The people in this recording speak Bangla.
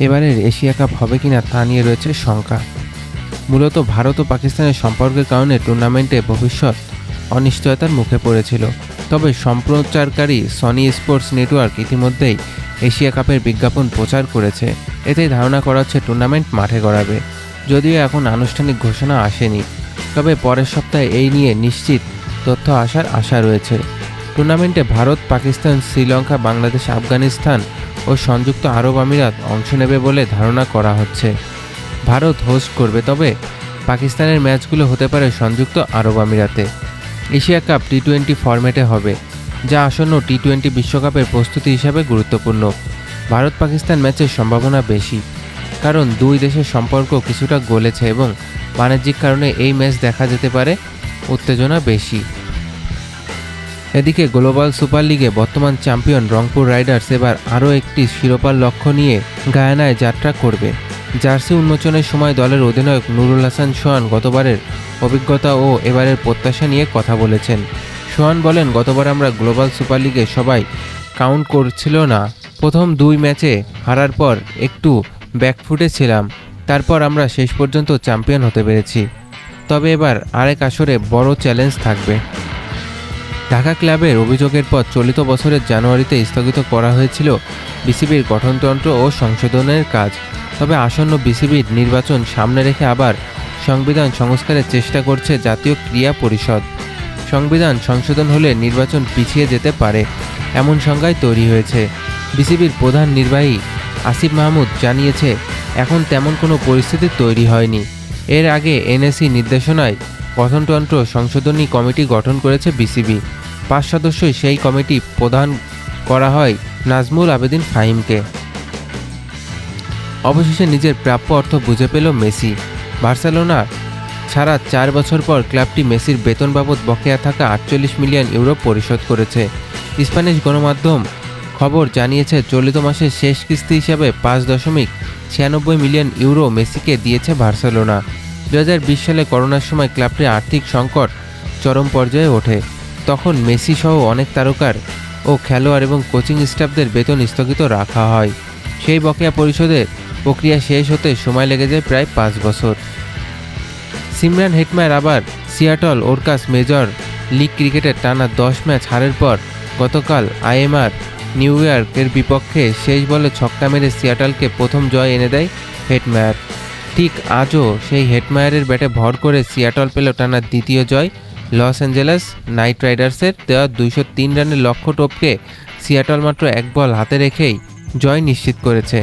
এবারের এশিয়া কাপ হবে কিনা তা নিয়ে রয়েছে শঙ্কা। মূলত ভারত ও পাকিস্তানের সম্পর্কের কারণে টুর্নামেন্টে ভবিষ্যৎ অনিশ্চয়তার মুখে পড়েছিল। তবে সম্প্রচারকারী সনি স্পোর্টস নেটওয়ার্ক ইতিমধ্যেই এশিয়া কাপের বিজ্ঞাপন প্রচার করেছে। এতে ধারণা করা হচ্ছে টুর্নামেন্ট মাঠে গড়াবে। যদিও এখন আনুষ্ঠানিক ঘোষণা আসেনি। তবে পরের সপ্তাহে এই নিয়ে নিশ্চিত তথ্য আসার আশা রয়েছে। টুর্নামেন্টে ভারত, পাকিস্তান, শ্রীলঙ্কা, বাংলাদেশ, আফগানিস্তান ও সংযুক্ত আরব আমিরাত অংশ নেবে বলে ধারণা করা হচ্ছে। ভারত হোস্ট করবে, তবে পাকিস্তানের ম্যাচগুলো হতে পারে সংযুক্ত আরব আমিরাতে। এশিয়া কাপ টি টোয়েন্টি ফরম্যাটে হবে, যা আসন্ন টি টোয়েন্টি বিশ্বকাপের প্রস্তুতি হিসাবে গুরুত্বপূর্ণ। ভারত পাকিস্তান ম্যাচের সম্ভাবনা বেশি, কারণ দুই দেশের সম্পর্ক কিছুটা গলেছে এবং বাণিজ্যিক কারণে এই ম্যাচ দেখা যেতে পারে উত্তেজনা বেশি। এদিকে গ্লোবাল সুপার লিগে বর্তমান চ্যাম্পিয়ন রংপুর রাইডার্স এবার আরও একটি শিরোপার লক্ষ্য নিয়ে গায়ানায় যাত্রা করবে। জার্সি উন্মোচনের সময় দলের অধিনায়ক নুরুল হাসান সোহান গতবারের অভিজ্ঞতা ও এবারের প্রত্যাশা নিয়ে কথা বলেছেন। সোহান বলেন, গতবার আমরা গ্লোবাল সুপার লিগে সবাই কাউন্ট করছিল না। প্রথম দুই ম্যাচে হারার পর একটু ব্যাকফুটে ছিলাম। তারপর আমরা শেষ পর্যন্ত চ্যাম্পিয়ন হতে পেরেছি। তবে এবার আরেক আসরে বড় চ্যালেঞ্জ থাকবে। ঢাকা ক্লাবের অভিযোগের পর চলিত বছরের জানুয়ারিতে স্থগিত করা হয়েছিল বিসিবির গঠনতন্ত্র ও সংশোধনের কাজ। তবে আসন্ন বিসিবির নির্বাচন সামনে রেখে আবার সংবিধান সংস্কারের চেষ্টা করছে জাতীয় ক্রীড়া পরিষদ। সংবিধান সংশোধন হলে নির্বাচন পিছিয়ে যেতে পারে, এমন সংজ্ঞায় তৈরি হয়েছে। বিসিবির প্রধান নির্বাহী আসিফ মাহমুদ জানিয়েছে, এখন তেমন কোনো পরিস্থিতি তৈরি হয়নি। এর আগে এনএসি নির্দেশনায় গঠনতন্ত্র সংশোধনী কমিটি গঠন করেছে বিসিবি। পাঁচ সদস্যই সেই কমিটি প্রধান করা হয় নাজমুল আবেদিন ফাহিমকে। অবশেষে নিজের প্রাপ্য অর্থ বুঝে পেল মেসি। বার্সেলোনা ছাড়া চার বছর পর ক্লাবটি মেসির বেতন বাবদ বকেয়া থাকা আটচল্লিশ মিলিয়ন ইউরো পরিশোধ করেছে। স্প্যানিশ গণমাধ্যম খবর জানিয়েছে, চলিত মাসের শেষ কিস্তি হিসাবে পাঁচ দশমিক ছিয়ানব্বই মিলিয়ন ইউরো মেসিকে দিয়েছে বার্সেলোনা। দু হাজার বিশ সালে করোনার সময় ক্লাবটির আর্থিক সংকট, চরম পর্যায়ে ওঠে। তখন মেসি সহ অনেক তারকার ও খেলোয়াড় এবং কোচিং স্টাফদের বেতন স্থগিত রাখা হয়। সেই বকেয়া পরিশোধের প্রক্রিয়া শেষ হতে সময় লেগে যায় প্রায় পাঁচ বছর। সিমরান হেটমায়ার আবার সিয়াটল ওরকাস মেজর লিগ ক্রিকেটের টানা দশ ম্যাচ হারের পর গতকাল আইএমআর নিউ ইয়র্কের বিপক্ষে শেষ বলে ছক্কা মেরে সিয়াটলকে প্রথম জয় এনে দেয় হেটমায়ার ঠিক আজও সেই হেডমায়ারের ব্যাটে ভর করে সিয়াটল পেল টানা দ্বিতীয় জয়। লস অ্যাঞ্জেলাস নাইট রাইডার্সের দেওয়া দুইশো তিন রানের লক্ষ্য টপকে সিয়াটল মাত্র এক বল হাতে রেখেই জয় নিশ্চিত করেছে।